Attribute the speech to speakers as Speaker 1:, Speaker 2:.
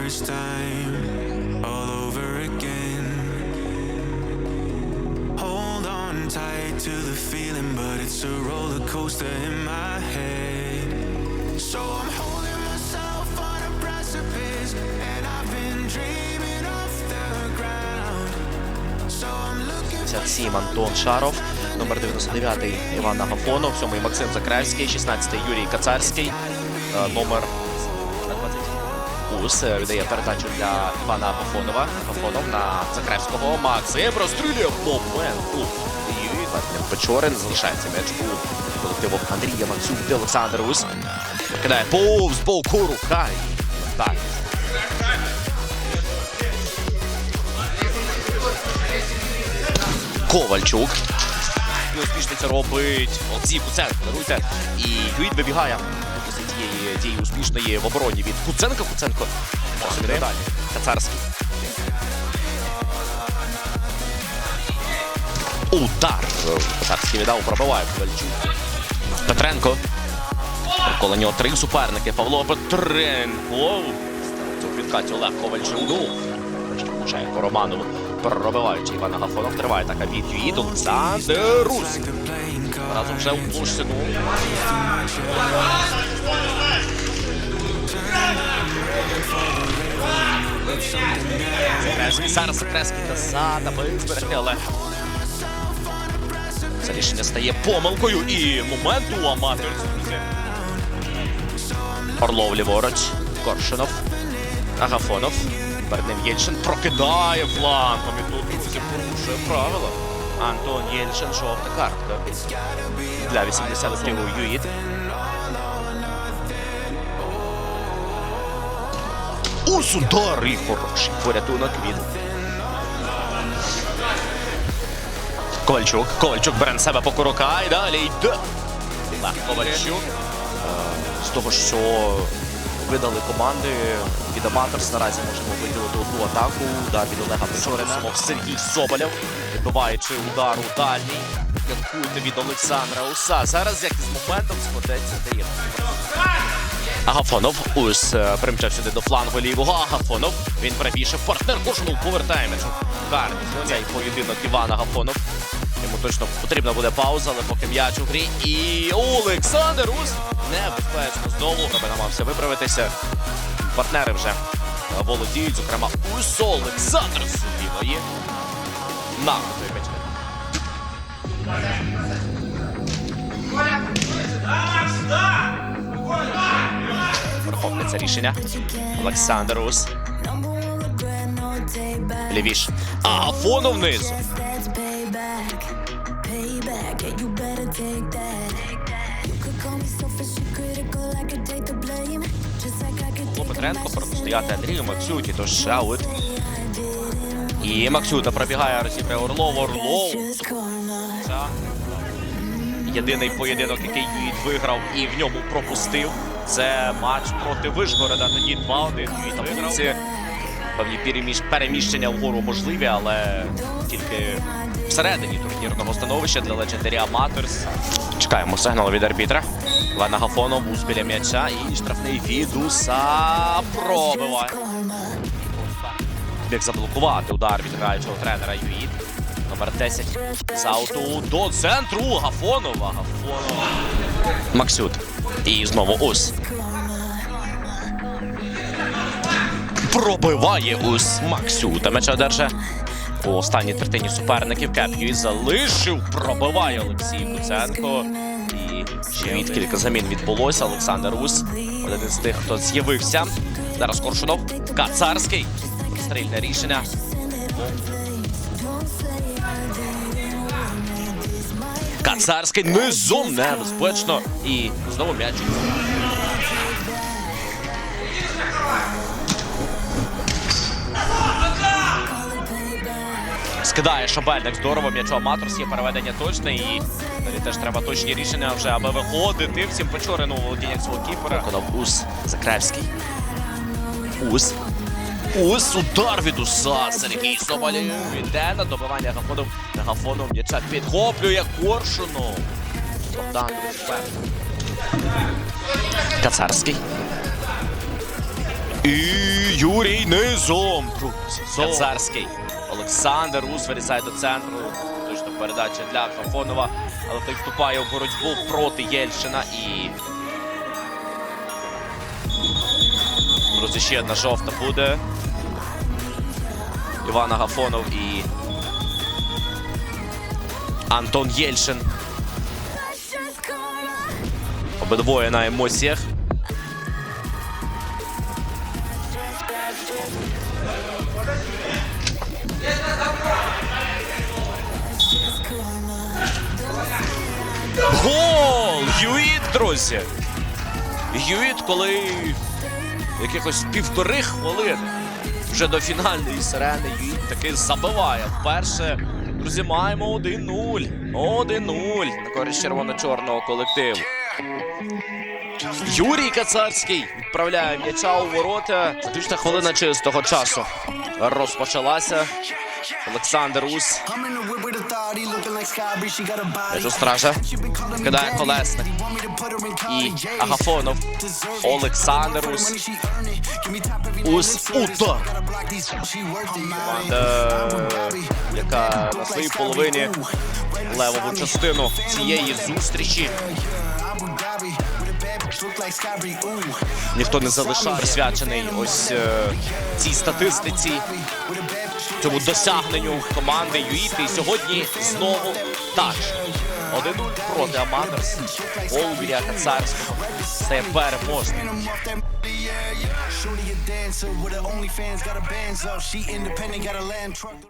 Speaker 1: first time, all over again. Hold on tight to the feeling, but it's a roller coaster in my head. So I'm holding myself on a precipice, and I've been dreaming off the ground. So I'm looking for
Speaker 2: 57 Антон Шаров, номер 99 Іван Агафонов, 7 Максим Закраївський, 16 Юрій Кацарський, е, номер 20 Ус е, віддає передачу для Івана Агафонова. Агафонов на Закраївського. Максим розстрілює моменту. І Владимир Печорин залишається м'яч у колективу Андрія Максюк де Олександр Ус. Кидає повз боку рука. Так. Ковальчук. І успішно це робить Олексій Куценко. Даруйте. І Юїд вибігає після тієї дії успішної в обороні від Куценка. Куценко. Ось далі. Кацарський. Удар. Кацарський віддав, пробиває Ковальчук. Петренко. Коло нього три суперники. Павло Петренко. У підкаті Олег Ковальчук. Ну, Романову. Пробиваючи Івана Гафонов. Триває така від Юїд. Олександр Рус.
Speaker 1: the playing card.
Speaker 2: Разом вже у площину. Закреський, зараз Закреський назад, аби зберегти, але це рішення стає помилкою і моменту аматор. Орлов ліворуч, Коршунов, Агафонов. Перед Єльшин прокидає флангом. І тут друзі порушує правила. Антон Єльшин, жовта картка. Для 83-го Юїд. Ось удар і хороший порятунок від Ковальчук. Ковальчук бере на себе по курока і далі йде. Олег Ковальчук. Е, З того, що видали команди від Аматорс, наразі можемо виділити одну атаку. Удар від Олега Печорина. Сергій Соболєв, відбиваючи удар у дальній. Якуйте від Олександра Уса. Зараз як із моментом складеться дає. Агафонов ось е, примчав сюди до флангу лівого. Агафонов. Він перебільшив. Партнер Кожнув повертає м'яч. Гарний цей поєдинок Іван Агафонов. Йому точно потрібна буде пауза, але поки м'яч у грі. І Олександр Ус небезпечно знову намагався виправитися. Партнери вже володіють, зокрема, Ус Олександр Субілої. На м'яч. Верховне це рішення. Олександр Ус. Лівіш. Агафонов вниз.
Speaker 3: That's
Speaker 2: Петренко протистояти Андрію Максюті, тож аут. І Максюта пробігає, розібрає Орлов. Орлов. Це єдиний поєдинок, який Юїд виграв і в ньому пропустив. Це матч проти Вишгорода. Тоді 2-1 Юїд виграв. Ці Певні переміщ- переміщення вгору можливі, але тільки всередині турнірного становища для Legendary Amateurs. Чекаємо сигналу від арбітра. Вана Гафонов був біля м'яча і штрафний від Уса пробиває. Міг заблокувати удар від граючого тренера Юїд. Номер 10 з ауту до центру Гафонова. Гафонова. Максют. І знову Ус. Пробиває Ус Максюта. М'яча держа. У останній третині суперників Кеп'ю залишив. Пробиває Олексій Куценко. І ще від кілька замін відбулося. Олександр Ус. Один з тих, хто з'явився. Зараз Коршунов. Кацарський. Стрільне рішення. Кацарський низом небезпечно. І знову м'яч. Скидає Шабельник здорово, м'ячо Аматорс є переведення точне і далі теж треба точні рішення вже, аби виходити. Всім Печорину у володіннях свого кіпера. Виконав Ус Закревський. Ус. Ус удар від Уса. Сергій Соболєв йде на добивання Гафонов. Гафонов м'яча підхоплює Коршунов. Богдан Кацарський. І Юрій низом. Кацарський. Олександр Ус вирізає до центру. Точно передача для Хафонова. Але той вступає у боротьбу проти Єльшина і. Друзі, ще одна жовта буде. Іван Агафонов і Антон Єльшин. Обидвоє на емоціях. Гол! Юїт, друзі! Юїт, коли якихось півтори хвилини вже до фінальної сирени Юїт таки забиває. Вперше, друзі, маємо 1-0. 1-0 на користь червоно-чорного колективу. Юрій Кацарський відправляє м'яча у ворота. Фактично хвилина чистого часу розпочалася. Олександр Ус. М'яч стража. Кидає колесник. І Агафонов. Олександр Ус. Ус Уто. Команда, яка на своїй половині левову частину цієї зустрічі. Ніхто не залишав присвячений ось е, цій статистиці, цьому досягненню команди Юіти І сьогодні знову так. 1-0 проти Амандерс. Гол Юрія Кацарського. Це переможний.
Speaker 4: Shorty a dancer with her OnlyFans, got her bands up. She independent, got a land truck.